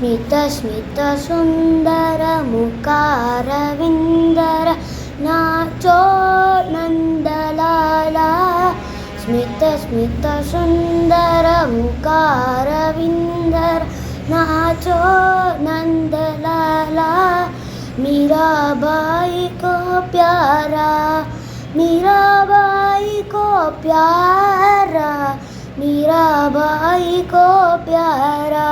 स्मितस्मितसुन्दरमुकारविन्दर नाचो नन्दलाला स्मितस्मितसुन्दरमुकारविन्दर नाचो नन्दलाला मीराबाई को प्यारा मीराबाई को प्यारा मीराबाई को प्यारा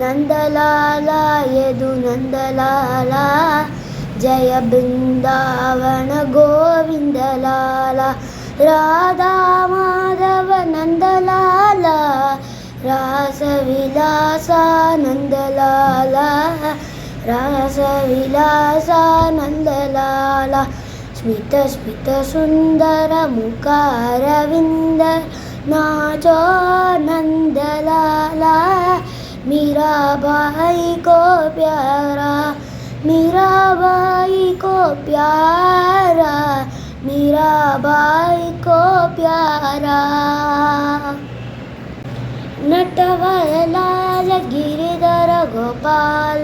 നന്ദലാലയതു നന്ദലാല. ജയ ബൃന്ദാവന ഗോവിന്ദലാല. രാധാമാധവ നന്ദലാല രാസവിലാസ നന്ദലാല. രാസവിലാസ നന്ദലാല സ്മിത സ്മിത സുന്ദര മുഖാരവിന്ദ നാചോ നന്ദലാല नन्दलाला मीराबाई को प्यारा मीराबाई को प्यारा मीराबाई को प्यारा। नटवरलाल गिरिधर गोपाल,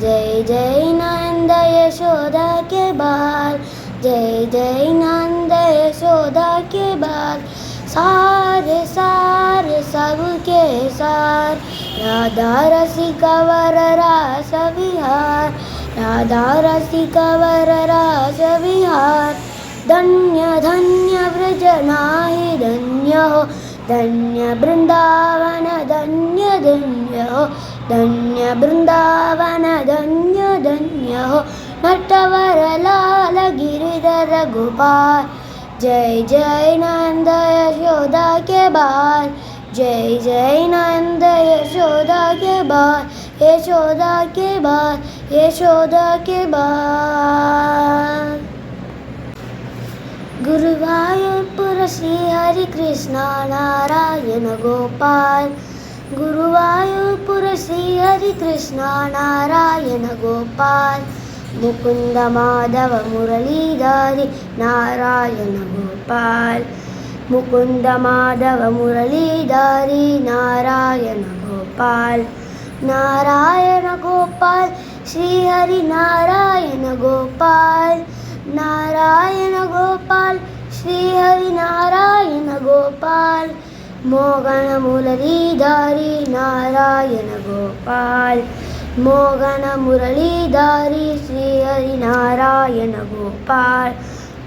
जय जय नंद यशोदा के बाल, जय जय नंद यशोदा के बाल, सार सार सबके सार। राधा रसिकवर रास विहार राधा रसिकवर रास विहार धन्य धन्य व्रज नाही धन्य धन्य बृंदावन धन्य धन्य धन्य बृंदावन धन्य धन्य हो। नटवर लाल गिरिधर गोपाल जय जय नंद यशोदा के बाल जय जय नंद यशोदा के बाल यशोदा के बाल यशोदा के बाल गुरुवायूरपुर श्री हरि कृष्ण नारायण गोपाल गुरुवायूरपुर श्री हरि कृष्ण नारायण गोपाल मुकुंद माधव मुरलीधरी नारायण गोपाल முகுந்த மாதவ முரளிதாரி நாராயண கோபால். நாராயண கோபால் ஸ்ரீஹரி நாராயண கோபால். நாராயண கோபால் ஸ்ரீஹரி நாராயண கோபால். மோகன முரளிதாரி நாராயண கோபால். மோகன முரளிதாரி ஸ்ரீஹரி நாராயண கோபால்.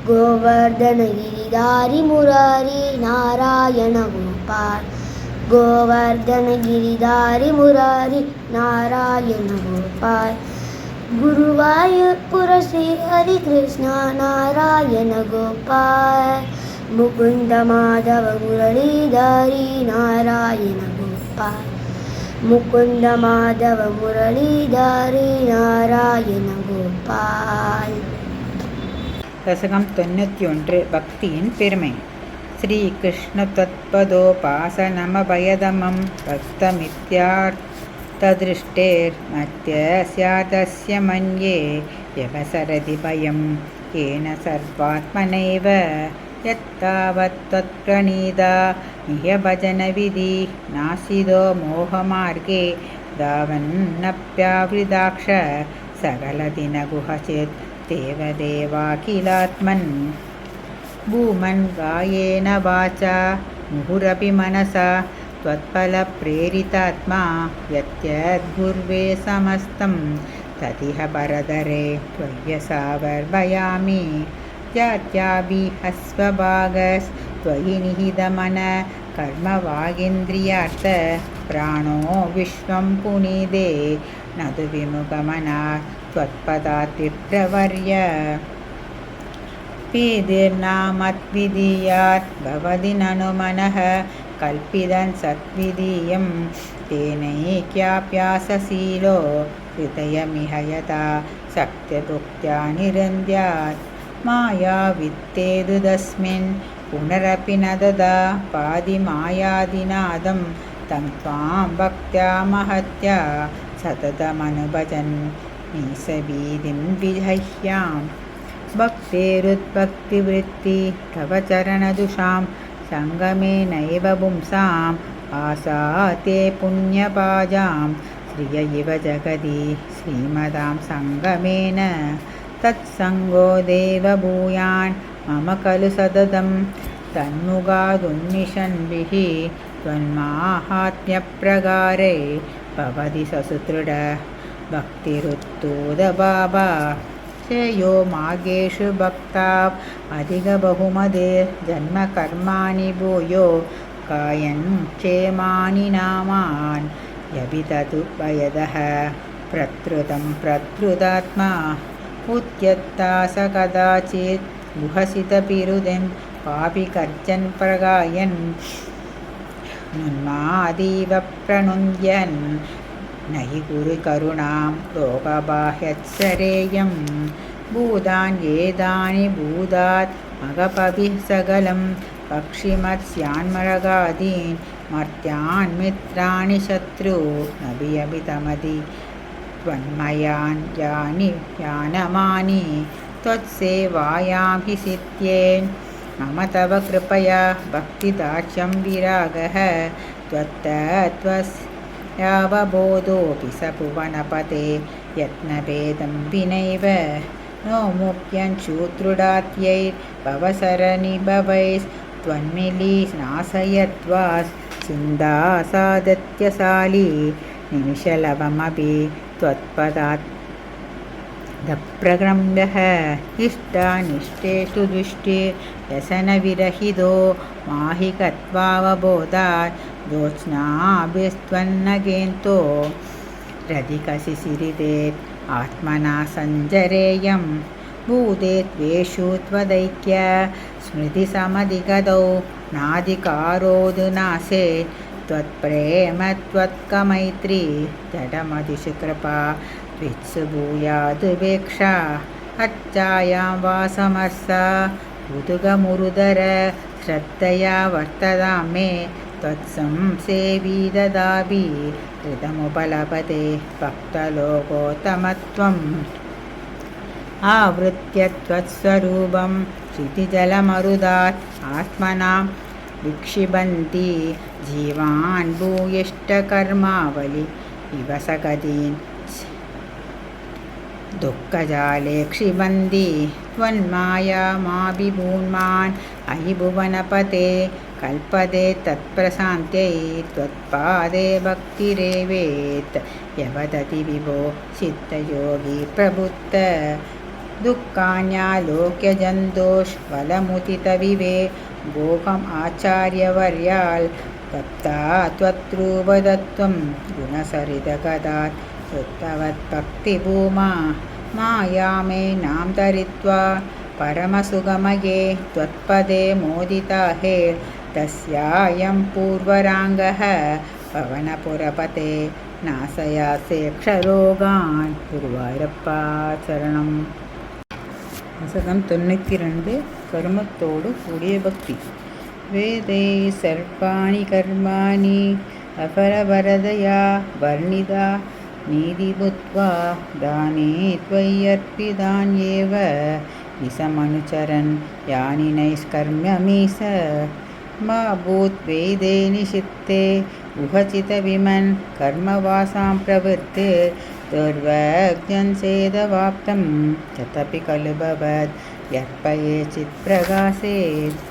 கோவர்தனகிரி गिरिधारी मुरारी नारायण गोपाल गोवर्धन गिरिधारी मुरारी नारायण गोपाल गुरुवायुरपुर श्री हरिकृष्ण नारायण गोपाल मुकुन्द माधव मुरलीधारी नारायण गोपाल मुकुन्द माधव मुरलीधारी नारायण गोपाल தசகம் தொண்ணூற்றி ஒன்று பக்தியின் பெருமை ஸ்ரீ கிருஷ்ண தத்பதோபாசனமபயதமம் பக்தமித்யார்த்ததிருஷ்டேர் மத்திய ஸ்யாதஸ்ய மன்யே யவசரதி பயம் येन सर्वात्मनैव यत्तावत्त्वत्प्रणीदा निह्यभजनविधि नासिदो मोहमार्गे धावन्नप्यावृदाक्ष सकलदिनगुहचेत् देवदेवाखिलात्मन् भूमन् गायेन वाचा मुहुरपि मनसा त्वत्फलप्रेरितात्मा यत्यद्गुर्वे समस्तं। तदिह परदरे त्वय्यसावर्भयामि जात्याभिहस्वभागस्त्वयि निहितमन कर्मवागेन्द्रियार्थ प्राणो विश्वं पुनीदे न तु विमुखमना त्वत्पदात् विप्रवर्य पीतिर्नामद्विधीयात् भवति ननु मनः कल्पितं सद्विधीयं। तेनैक्याप्यासशीलो हृदयमिह यथा शक्त्यदुक्त्या निरन्द्यात् मायावित्तेदुदस्मिन् पुनरपि न ददा पादिमायादिनादं। तं त्वां भक्त्या महत्या सततमनुभजन् नीसबीदिं विजह्याम् भक्तेरुद्भक्तिवृत्ति तव चरणदुषां सङ्गमेनैव पुंसाम् आसाते पुण्यपाजां श्रिय इव जगदि श्रीमदां सङ्गमेन तत्सङ्गो देवभूयान् मम खलु सततं तन्मुगादुन्मिषन्भिः त्वन्माहात्म्यप्रकारे भवति ससुदृढ भक्तिरुत्तोदबाबा श्रेयो मार्गेषु भक्ता। अधिकबहुमदेर्जन्मकर्माणि भूयो। कायन् क्षेमानि नामान्। यभितदुपयदः प्रत्रुतं प्रत्रुदात्मा उद्यत्ता स कदाचित्। गुहसितपिरुदिं पापि कर्जन् प्रगायन्। नुन्मादीव प्रणुन्द्यन् न हि कुरु करुणां लोकबाह्यत्सरेयं भूतान् येदानि भूतात् मगपभिः सकलं पक्षिमत्स्यान्मरगादीन् मर्त्यान् मित्राणि शत्रु नभियभितमदि त्वन्मयान् यानि यानमानि त्वत्सेवायां हि सिद्ध्येन् मम तव कृपया भक्तिदाक्ष्यं विरागः त्वत्तत्त्वस्यावबोधोऽपि स भुवनपते यत्नभेदं विनैव नो मुख्यं शूद्रुडात्यैर्भवसरनिभवैस्त्वन्मिलीनाशयत्वा चिन्तासादत्यशाली निमिषलवमपि त्वत्पदात् दप्रक्रम्यः इष्टानिष्टेषु दृष्टे व्यसनविरहितो माहि कत्वावबोधात् ज्योत्स्नाभिस्त्वन्नगेन्तो रधिकशिशिरिदेत् आत्मना सञ्जरेयं भूते त्वेषु त्वदैक्य स्मृतिसमधिगतौ नाधिकारोदुनासे त्वत्प्रेम त्वत्कमैत्री जडमदिषु कृपा त्वित्सु भूयादुपेक्षा अर्चायां वा समर्सा मुदुगमुरुदर श्रद्धया वर्ततां मे त्वत्संसेवी ददाभि हृदमुपलभते भक्तलोकोत्तमत्वम्। आवृत्य त्वत्स्वरूपं क्षितिजलमरुदात् आत्मनां विक्षिबन्ति। जीवान् भूयिष्ठकर्मावलि इव सकदीन् दुःखजाले क्षिबन्ति त्वन्मायामाभिभून्मान्। अयि भुवनपते कल्पते तत्प्रशान्त्यै त्वत्पादे भक्तिरेवेत्। यवदति विभो चित्तयोगी प्रबुद्ध दुःखान्यालोक्यजन्तोष्वलमुदितविवे भोगम् आचार्यवर्याल् दत्ता त्वत्रूपदत्वं गुणसरितगदात्। श्रुतवद्भक्तिभूमा मायामे नां धरित्वा परमसुगमये त्वत्पदे मोदिता हे तस्यायं पूर्वराङ्गः पवनपुरपते நாசயாசேக்ஷரோகான் குருவாயூரப்பா சரணம் வசதம் தொண்ணூற்றி ரெண்டு கர்மத்தோடு கூடிய பக்தி வேதை சர்ப்பாணி கர்மாணி அபரவரதயா வர்ணிதா நீதிபுத்வா தானே त्वय्यर्पितान्येव विषमनुचरन् यानि नैष्कर्म्यमीश मा भूद्वेदे निषित्ते उहचितविमन् कर्मवासां प्रवृत्ते सेदवाप्तं तदपि खलु भवद् यर्पये चित्प्रकाशेत्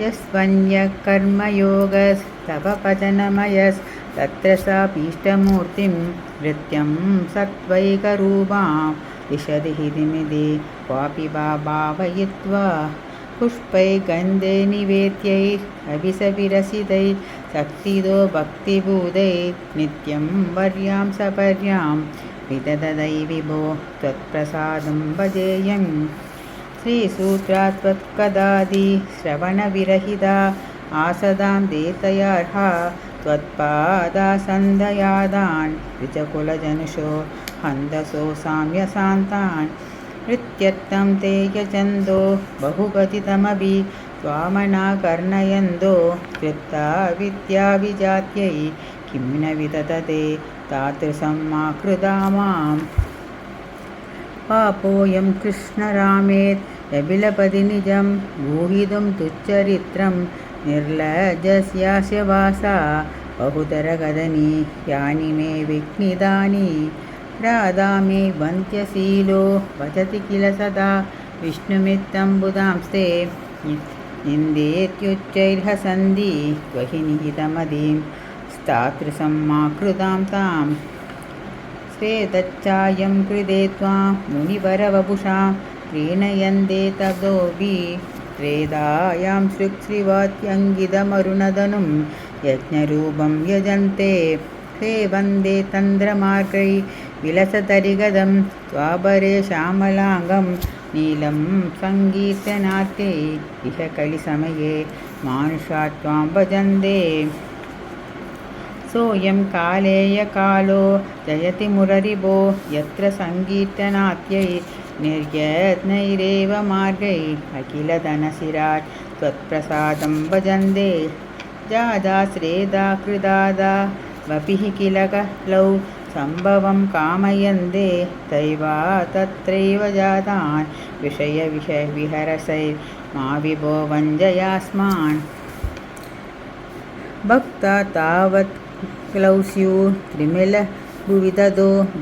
यस्वन्यः कर्मयोगस्तव भजनमयस्तत्र सा भीष्टमूर्तिं नृत्यं सत्त्वैकरूपां दिशति हिदिमिति क्वापि वा भावयित्वा पुष्पै गन्धे निवेद्यैरभिसविरसितै शक्तिदो भक्तिभूतै नित्यं वर्यां सपर्यां विदधदै विभो त्वत्प्रसादं भजेयम् श्रीसूत्रा त्वत्कदादि श्रवणविरहिता आसदां देतयार्हा त्वत्पादासन्धयादान् द्विजकुलजनुषो हन्दसो साम्यशान्तान् नृत्यर्थं ते यजन्दो बहुगतितमभि त्वामनाकर्णयन्दो कृत्ता विद्याविजात्यै किं न विदधते तादृशं मा कृदा माम्। पापोऽयं कृष्णरामेत् यबिलपदि निजं गूहितुं दुश्चरित्रं निर्लजस्यास्य वासा बहुतरगदनी यानि मे विघ्निदानि राधा मे वन्त्यशीलो वदति किल सदा विष्णुमित्तम्बुदांस्ते निन्देत्युच्चैर्हसन्धि त्वहि निहितमदीं स्तातृसम्माकृतां तां। स्वेदच्चायं कृते त्वां मुनिवरवपुषां क्रीणयन्ते ततोऽपि त्रेधायां सृक्श्रिवात्यङ्गितमरुणधनुं यज्ञरूपं यजन्ते। सेवन्दे तन्द्रमार्गै विलसतरिगदं त्वापरे श्यामलाङ्गं नीलं सङ्गीतनाट्ये इह कलिसमये मानुषा त्वां भजन्ते सोऽयं कालेयकालो जयति मुररिभो यत्र सङ्गीतनाट्यै निर्यत्नैरेव मार्गै अखिलधनशिरात् त्वत्प्रसादं भजन्ते जादा श्रेदा कृदादा वपिः किल कलौ सम्भवं कामयन्ते दैवा तत्रैव जातान्। विषयविष विहरसैर्मा विभो वञ्जयास्मान्। भक्ता तावत् क्लौ स्युः त्रिमिलभुवि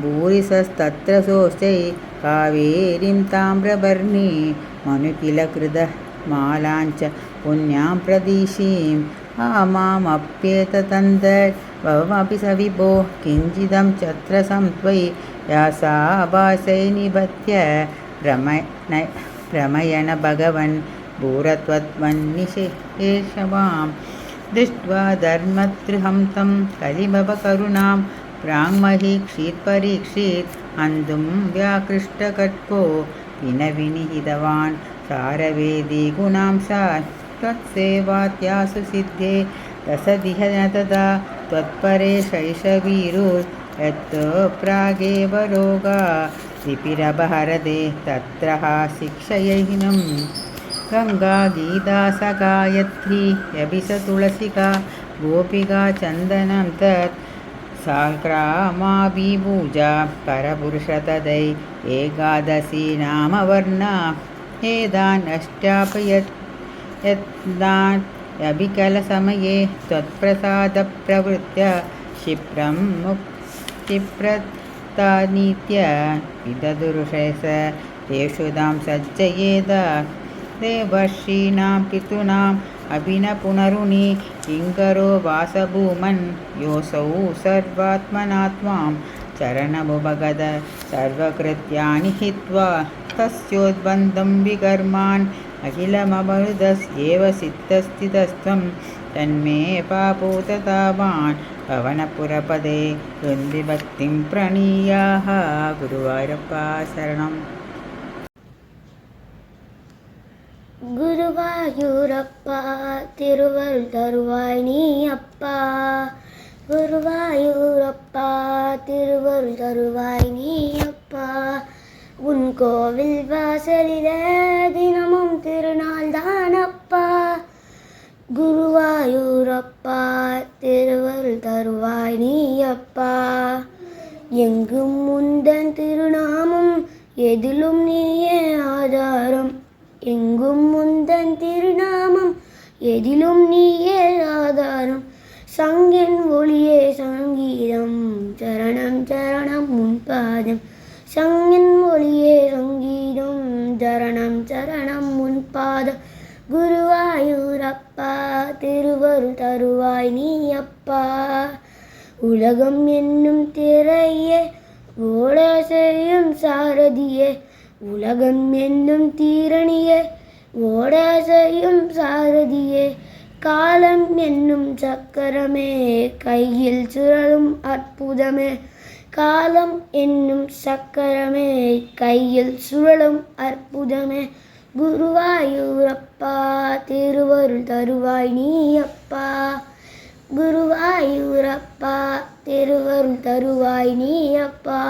भूरिशस्तत्र सोऽस्यै कावेरीं ताम्रवर्णी मनुकिलकृतमालाञ्च पुण्यां प्रदिशीम्। आमामप्येततन्तर्भवमपि स विभो किञ्चिदं छत्रसं त्वयि यासाभासै निबध्य भ्रमयण भगवन् भूरत्वन्निशेषवां दृष्ट्वा धर्मतृहं तं कलिभवकरुणां प्राङ्महीक्षीत्परीक्षीत् हन्तुं व्याकृष्टकट्को विनविनिहितवान् सारवेदी गुणां सा त्वत्सेवात्यासु सिद्धे रसदिह न तदा त्वत्परे शैशवीरुर् यत् प्रागेव रोगा। लिपिरपहरदे तत्र शिक्षयहिनं। गङ्गा गीता स गायत्री यभिसतुलसिका गोपिका चन्दनं तत् साक्रामाभिभूजा परपुरुषतदै एकादशी नाम वर्णा एतानष्टापयत् यत्नायभिकलसमये त्वत्प्रसादप्रवृत्या क्षिप्रं मुक्तिप्रतानीत्य विददुरुषस तेषु तां सज्जयेद देवर्षीणां पितॄणाम् अभिनपुनरुणि किङ्करो वासभूमन् योऽसौ सर्वात्मना त्वां चरणमुपगद सर्वकृत्यानि हित्वा तस्योद्बन्धं विकर्मान् अखिलममरुदस्येव सिद्धस्थितस्त्वं तन्मे पापोततावान् पवनपुरपदे वृन्दिभक्तिं प्रणीयाः गुरुवायुरप्पा शरणम् குருவாயூரப்பா திருவருள் தருவாய் நீ அப்பா குருவாயூரப்பா திருவருள் தருவாய் நீ அப்பா உன் கோவில் வாசலில திருவருள் தருவாய் நீ அப்பா எங்கும் முந்தன் திருநாமம் எதிலும் நீயே ஆதாரம். எங்கும் முந்தன் திருநாமம் எதிலும் நீயே ஆதாரம். சங்கின் ஒளியே சங்கீதம் சரணம் சரணம் முன்பாதம் சங்கின் ஒளியே சங்கீதம் சரணம் சரணம் முன்பாதம் திருவருள் தருவாய் நீ அப்பா. உலகம் என்னும் திரையே ஓட செய்யும் சாரதியே. உலகம் என்னும் தீரணியே ஓட செய்யும் சாரதியே. காலம் என்னும் சக்கரமே கையில் சுழலும் அற்புதமே. காலம் என்னும் சக்கரமே கையில் சுழலும் அற்புதமே. குருவாயூரப்பா திருவருள் தருவாய் நீ அப்பா குருவாயூரப்பா திருவருள் தருவாய் நீ அப்பா